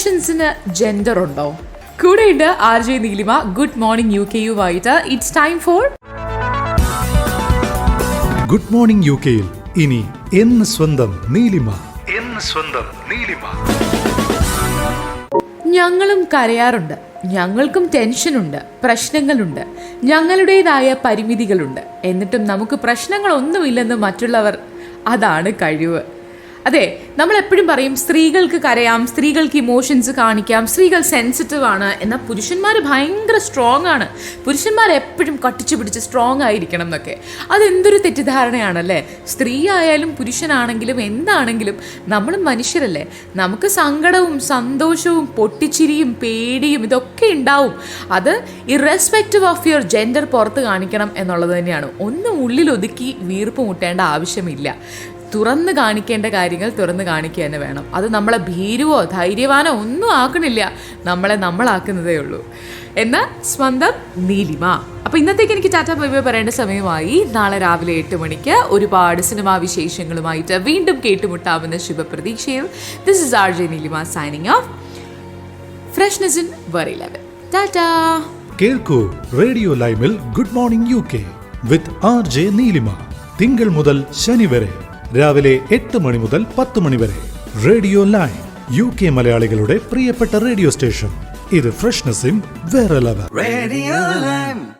ഇമോഷൻസിന് gender ഉണ്ടോ? കൂടെയുണ്ട് R J Neelima. Good morning U K U ആയിട്ട് it's time for good morning U കെയിൽ ഇനി എന്ന് സ്വന്തം നീലിമ. എന്ന് സ്വന്തം നീലിമ. ഞങ്ങളും കരയാറുണ്ട്. ഞങ്ങൾക്കും ടെൻഷനുണ്ട്. പ്രശ്നങ്ങളുണ്ട്. ഞങ്ങളുടേതായ പരിമിതികളുണ്ട്. എന്നിട്ടും നമുക്ക് പ്രശ്നങ്ങളൊന്നുമില്ലെന്ന് മറ്റുള്ളവർ അതാണ് കഴിവ്. അതെ നമ്മൾ എപ്പോഴും പറയും സ്ത്രീകൾക്ക് കരയാം സ്ത്രീകൾക്ക് ഇമോഷൻസ് കാണിക്കാം സ്ത്രീകൾ സെൻസിറ്റീവ് ആണ്. എന്നാൽ പുരുഷന്മാർ ഭയങ്കര സ്ട്രോങ് ആണ്. പുരുഷന്മാർ എപ്പോഴും കട്ടിച്ചു പിടിച്ച് സ്ട്രോങ് ആയിരിക്കണം എന്നൊക്കെ. അതെന്തൊരു തെറ്റിദ്ധാരണയാണല്ലേ? സ്ത്രീ ആയാലും പുരുഷനാണെങ്കിലും എന്താണെങ്കിലും നമ്മൾ മനുഷ്യരല്ലേ? നമുക്ക് സങ്കടവും സന്തോഷവും പൊട്ടിച്ചിരിയും പേടിയും ഇതൊക്കെ ഉണ്ടാവും. അത് ഇറസ്പെക്റ്റീവ് ഓഫ് യുവർ ജെൻഡർ പുറത്ത് കാണിക്കണം എന്നുള്ളത് തന്നെയാണ്. ഒന്നും ഉള്ളിൽ ഒതുക്കി വീർപ്പ് മുട്ടേണ്ട ആവശ്യമില്ല. തുറന്ന് കാണിക്കേണ്ട കാര്യങ്ങൾ തുറന്ന് കാണിക്കുക തന്നെ വേണം. അത് നമ്മളെ ഭീരുവോ ധൈര്യവാനോ ഒന്നും ആക്കണില്ല. നമ്മളെ നമ്മളാക്കുന്നതേ ഉള്ളൂ. എന്നാൽ സ്വന്തം നീലിമ. അപ്പോൾ ഇന്നത്തേക്ക് എനിക്ക് ടാറ്റ ബൈ ബൈ പറയേണ്ട സമയമായി. നാളെ രാവിലെ എട്ട് മണിക്ക് ഒരുപാട് സിനിമാ വിശേഷങ്ങളുമായിട്ട് വീണ്ടും കേട്ടുമുട്ടാവുന്ന ശുഭപ്രതീക്ഷയിൽ this is R J Neelima signing off freshness in very level tata. കേൾക്കൂ radio ലൈമിൽ good morning U K with R J Neelima. തിങ്കൾ മുതൽ ശനി വരെ. രാവിലെ എട്ട് മണി മുതൽ പത്ത് മണി വരെ. റേഡിയോ ലൈൻ യു കെ മലയാളികളുടെ പ്രിയപ്പെട്ട റേഡിയോ സ്റ്റേഷൻ. ഇത് ഫ്രഷ്നസ് ഇൻ വേറെ ലെവൽ റേഡിയോ Lime.